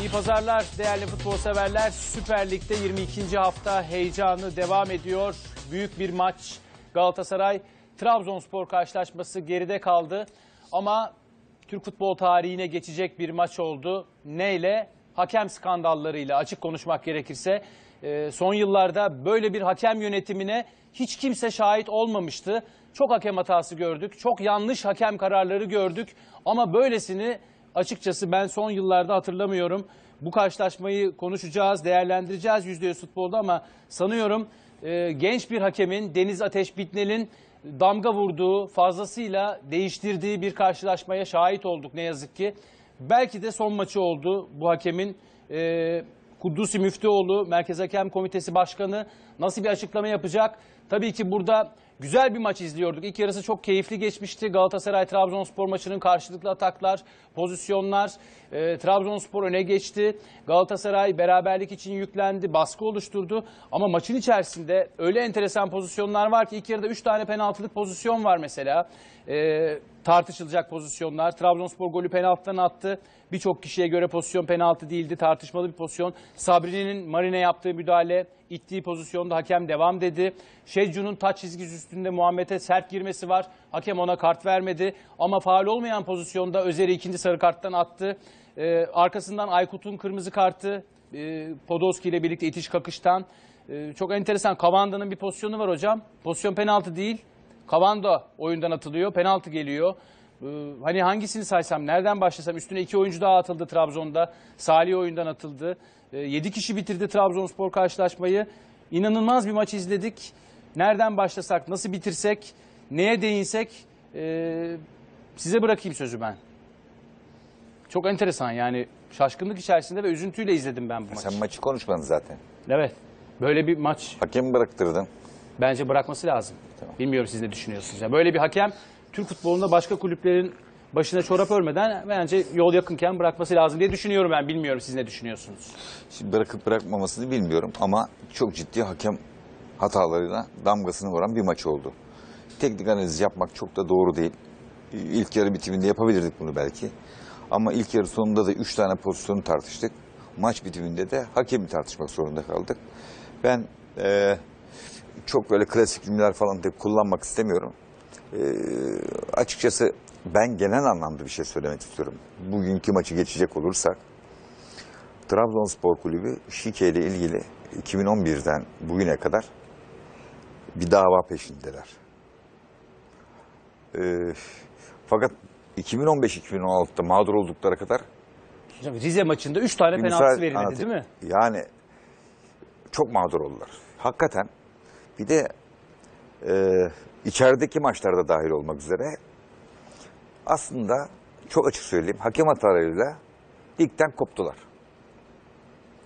İyi pazarlar değerli futbol severler. Süper Lig'de 22. hafta heyecanı devam ediyor. Büyük bir maç. Galatasaray Trabzonspor karşılaşması geride kaldı. Ama Türk futbol tarihine geçecek bir maç oldu. Neyle? Hakem skandallarıyla açık konuşmak gerekirse. Ee, son yıllarda böyle bir hakem yönetimine hiç kimse şahit olmamıştı. Çok hakem hatası gördük. Çok yanlış hakem kararları gördük. Ama böylesini açıkçası ben son yıllarda hatırlamıyorum. Bu karşılaşmayı konuşacağız, değerlendireceğiz %100 futbolda ama sanıyorum e, genç bir hakemin Deniz Ateş Bitnel'in damga vurduğu, fazlasıyla değiştirdiği bir karşılaşmaya şahit olduk ne yazık ki. Belki de son maçı oldu bu hakemin. E, Kuddusi Müftüoğlu, Merkez Hakem Komitesi Başkanı nasıl bir açıklama yapacak? Tabii ki burada güzel bir maç izliyorduk. İlk yarısı çok keyifli geçmişti. Galatasaray-Trabzonspor maçının karşılıklı ataklar, pozisyonlar. E, Trabzonspor öne geçti. Galatasaray beraberlik için yüklendi, baskı oluşturdu. Ama maçın içerisinde öyle enteresan pozisyonlar var ki ilk yarıda 3 tane penaltılık pozisyon var mesela. E, tartışılacak pozisyonlar. Trabzonspor golü penaltıdan attı. Birçok kişiye göre pozisyon penaltı değildi. Tartışmalı bir pozisyon. Sabri'nin Marine yaptığı müdahale, ittiği pozisyonda hakem devam dedi. Şeccu'nun taç çizgisi üstünde Muhammed'e sert girmesi var. Hakem ona kart vermedi. Ama faal olmayan pozisyonda Özer'i ikinci sarı karttan attı. Ee, arkasından Aykut'un kırmızı kartı e, Podolski ile birlikte itiş kakıştan. Ee, çok enteresan. Kavanda'nın bir pozisyonu var hocam. Pozisyon penaltı değil. Kavanda oyundan atılıyor. Penaltı geliyor. Ee, hani hangisini saysam, nereden başlasam? Üstüne iki oyuncu daha atıldı Trabzon'da. Salih oyundan atıldı. Ee, yedi kişi bitirdi Trabzonspor karşılaşmayı. İnanılmaz bir maç izledik. Nereden başlasak, nasıl bitirsek, neye değinsek ee, size bırakayım sözü ben. Çok enteresan yani şaşkınlık içerisinde ve üzüntüyle izledim ben bu maçı. Sen maçı konuşmadın zaten. Evet. Böyle bir maç Hakemi bıraktırdın. Bence bırakması lazım. Bilmiyorum siz ne düşünüyorsunuz. Yani böyle bir hakem Türk futbolunda başka kulüplerin başına çorap örmeden bence yol yakınken bırakması lazım diye düşünüyorum ben. Bilmiyorum siz ne düşünüyorsunuz. Şimdi bırakıp bırakmamasını bilmiyorum ama çok ciddi hakem hatalarıyla damgasını vuran bir maç oldu. Teknik analiz yapmak çok da doğru değil. İlk yarı bitiminde yapabilirdik bunu belki. Ama ilk yarı sonunda da 3 tane pozisyonu tartıştık. Maç bitiminde de hakemi tartışmak zorunda kaldık. Ben eee, çok böyle klasik cümleler falan da kullanmak istemiyorum. Eee, açıkçası ben genel anlamda bir şey söylemek istiyorum. Bugünkü maçı geçecek olursak Trabzonspor Kulübü Şike ile ilgili 2011'den bugüne kadar bir dava peşindeler. Ee, fakat 2015-2016'da mağdur oldukları kadar Hocam Rize maçında 3 tane penaltısı verilmedi değil mi? Yani çok mağdur oldular. Hakikaten bir de e, içerideki maçlarda dahil olmak üzere aslında çok açık söyleyeyim hakem hatalarıyla ligden koptular.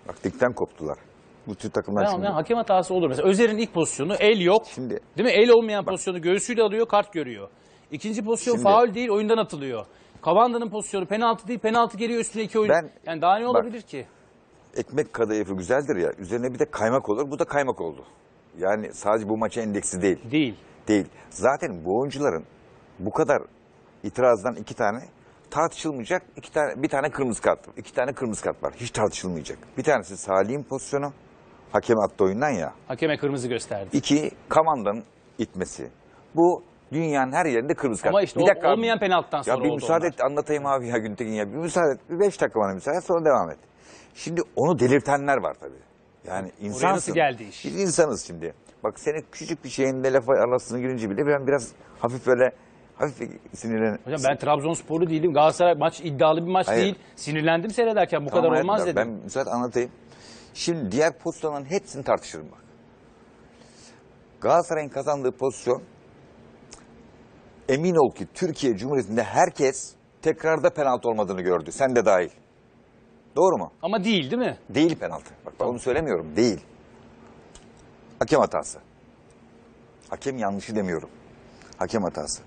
Bak ligden koptular. Bu tür takımlar Tamam, şimdi. yani hakem hatası olur. Mesela Özer'in ilk pozisyonu el yok. Şimdi- Değil mi? El olmayan pozisyonu göğsüyle alıyor, kart görüyor. İkinci pozisyon Şimdi- faul değil, oyundan atılıyor. Kavanda'nın pozisyonu penaltı değil, penaltı geliyor üstüne iki oyuncu. Ben- yani daha ne bak- olabilir ki? ekmek kadayıfı güzeldir ya. Üzerine bir de kaymak olur. Bu da kaymak oldu. Yani sadece bu maça endeksi değil. Değil. Değil. Zaten bu oyuncuların bu kadar itirazdan iki tane tartışılmayacak iki tane bir tane kırmızı kart var. İki tane kırmızı kart var. Hiç tartışılmayacak. Bir tanesi Salih'in pozisyonu. Hakem attı oyundan ya. Hakeme kırmızı gösterdi. İki Kamanda'nın itmesi. Bu dünyanın her yerinde kırmızı kart. Ama işte bir dakika olmayan penaltıdan sonra Ya bir müsaade onlar. et anlatayım abi ya Güntekin ya. Bir müsaade et. Bir beş dakika bana müsaade sonra devam et. Şimdi onu delirtenler var tabii. Yani insansın. nasıl geldi iş? Biz insanız şimdi. Bak senin küçücük bir şeyinde lafa arasına girince bile ben biraz hafif böyle hafif sinirlen. Hocam ben Trabzonsporlu değilim. Galatasaray maç iddialı bir maç Hayır. değil. Sinirlendim seyrederken bu Tamam kadar olmaz dedim. Ben müsaade anlatayım. Şimdi diğer pozisyonların hepsini tartışırım bak. Galatasaray'ın kazandığı pozisyon emin ol ki Türkiye Cumhuriyeti'nde herkes tekrarda penaltı olmadığını gördü. Sen de dahil. Doğru mu? Ama değil değil mi? Değil penaltı. Bak onu söylemiyorum. Değil. Hakem hatası. Hakem yanlışı demiyorum. Hakem hatası.